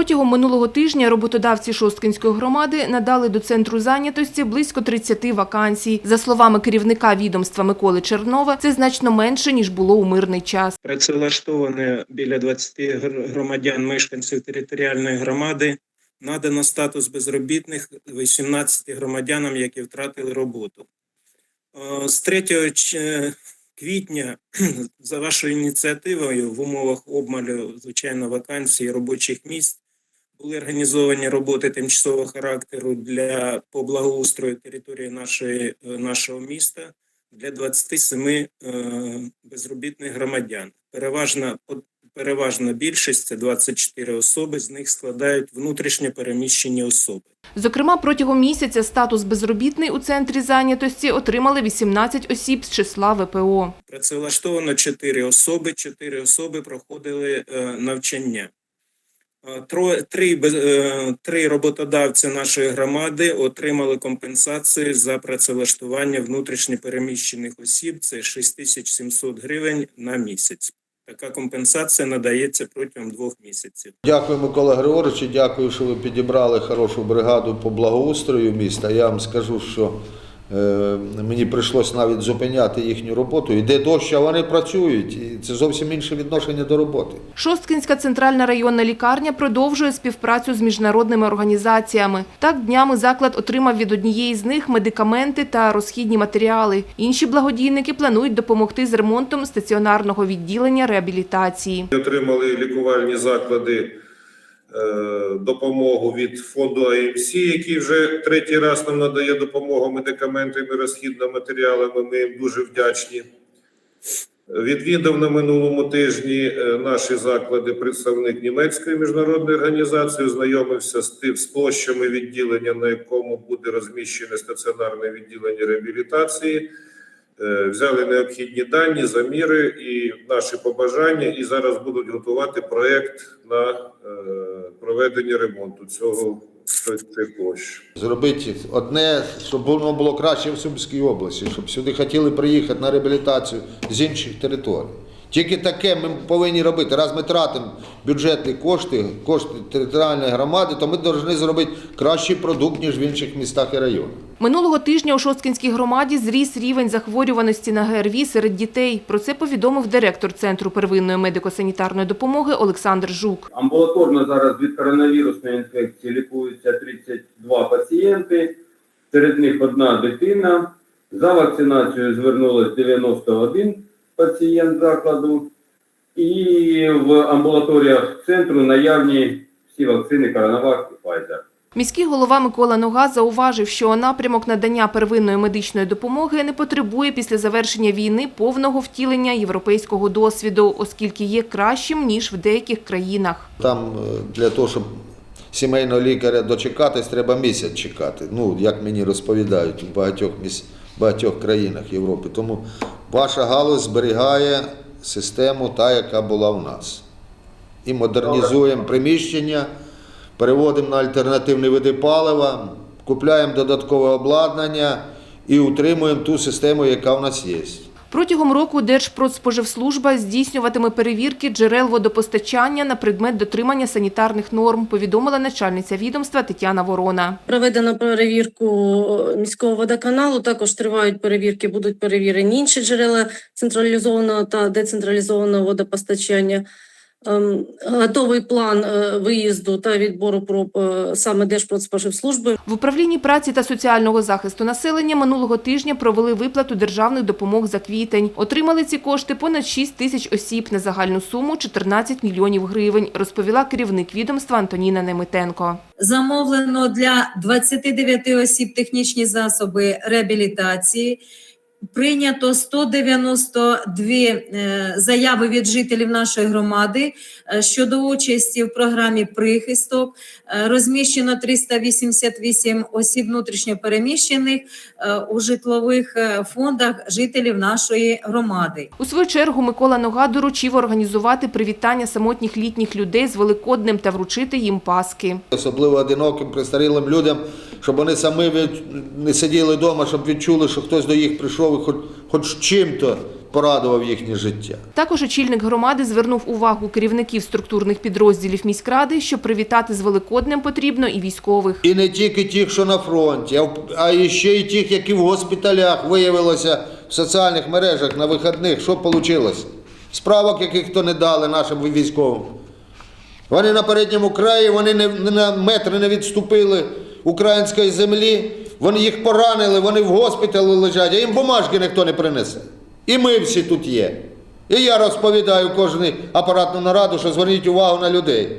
Протягом минулого тижня роботодавці Шосткинської громади надали до центру зайнятості близько 30 вакансій. За словами керівника відомства Миколи Чернова, це значно менше, ніж було у мирний час. Працевлаштовано біля 20 гр- громадян мешканців територіальної громади. Надано статус безробітних 18 громадянам, які втратили роботу. Е, З 3 квітня за вашою ініціативою в умовах обмалю, звичайно, вакансій робочих місць були організовані роботи тимчасового характеру для по благоустрою території нашої, е, нашого міста для 27 е, безробітних громадян. Переважна, переважна більшість це 24 особи, з них складають внутрішньо переміщені особи. Зокрема, протягом місяця статус безробітний у центрі зайнятості отримали 18 осіб з числа ВПО. Працевлаштовано 4 особи, 4 особи проходили е, навчання. Е, Три, е, три роботодавці нашої громади отримали компенсацію за працевлаштування внутрішньопереміщених осіб. Це 6700 гривень на місяць. Така компенсація надається протягом двох місяців. Дякую, Микола Григорович, дякую, що ви підібрали хорошу бригаду по благоустрою міста. Я вам скажу, що мені прийшлось навіть зупиняти їхню роботу. Іде дощ, а вони працюють. І це зовсім інше відношення до роботи. Шосткинська центральна районна лікарня продовжує співпрацю з міжнародними організаціями. Так, днями заклад отримав від однієї з них медикаменти та розхідні матеріали. Інші благодійники планують допомогти з ремонтом стаціонарного відділення реабілітації. Отримали лікувальні заклади е, допомогу від фонду АМС, який вже третій раз нам надає допомогу медикаментами, розхідними матеріалами. Ми їм дуже вдячні. Відвідав на минулому тижні е, наші заклади представник німецької міжнародної організації, ознайомився з тим з площами відділення, на якому буде розміщене стаціонарне відділення реабілітації. Е, Взяли необхідні дані, заміри і наші побажання, і зараз будуть готувати проект на е, проведення ремонту цього цих площ. Зробити одне, щоб воно було краще в Сумській області, щоб сюди хотіли приїхати на реабілітацію з інших територій. Тільки таке ми повинні робити. Раз ми тратимо бюджетні кошти, кошти територіальної громади, то ми повинні зробити кращий продукт, ніж в інших містах і районах. Минулого тижня у Шосткинській громаді зріс рівень захворюваності на ГРВІ серед дітей. Про це повідомив директор Центру первинної медико-санітарної допомоги Олександр Жук. Амбулаторно зараз від коронавірусної інфекції лікуються 32 пацієнти, серед них одна дитина. За вакцинацією звернулось 91 пацієнт закладу. І в амбулаторіях центру наявні всі вакцини Коронавак і Pfizer. Міський голова Микола Нога зауважив, що напрямок надання первинної медичної допомоги не потребує після завершення війни повного втілення європейського досвіду, оскільки є кращим, ніж в деяких країнах. Там е, для того, щоб сімейного лікаря дочекатись, треба місяць чекати. Ну, як мені розповідають в багатьох міс... багатьох країнах Європи. Тому ваша галузь зберігає систему та, яка була в нас. І модернізуємо приміщення, переводимо на альтернативні види палива, купляємо додаткове обладнання і утримуємо ту систему, яка в нас є. Протягом року Держпродспоживслужба здійснюватиме перевірки джерел водопостачання на предмет дотримання санітарних норм, повідомила начальниця відомства Тетяна Ворона. Проведено перевірку міського водоканалу. Також тривають перевірки, будуть перевірені інші джерела централізованого та децентралізованого водопостачання. Ем, Готовий план е, виїзду та відбору проб е, саме Держпродспоживслужби. В управлінні праці та соціального захисту населення минулого тижня провели виплату державних допомог за квітень. Отримали ці кошти понад 6 тисяч осіб на загальну суму 14 мільйонів гривень, розповіла керівник відомства Антоніна Немитенко. Замовлено для 29 осіб технічні засоби реабілітації. Прийнято 192 е, заяви від жителів нашої громади е, щодо участі в програмі прихисток. Е, Розміщено 388 осіб внутрішньопереміщених е, у житлових фондах жителів нашої громади. У свою чергу Микола Нога доручив організувати привітання самотніх літніх людей з Великоднем та вручити їм паски. Особливо одиноким, престарілим людям, щоб вони самі не сиділи вдома, щоб відчули, що хтось до їх прийшов і хоч, хоч чим-то порадував їхнє життя. Також очільник громади звернув увагу керівників структурних підрозділів міськради, що привітати з Великоднем потрібно і військових. І не тільки тих, що на фронті, а і ще й тих, які в госпіталях виявилося в соціальних мережах на вихідних. Що вийшло? Справок, яких то не дали нашим військовим. Вони на передньому краї, вони не, не на метри не відступили української землі, вони їх поранили, вони в госпіталі лежать, а їм бумажки ніхто не принесе. І ми всі тут є. І я розповідаю кожну апаратну нараду, що зверніть увагу на людей.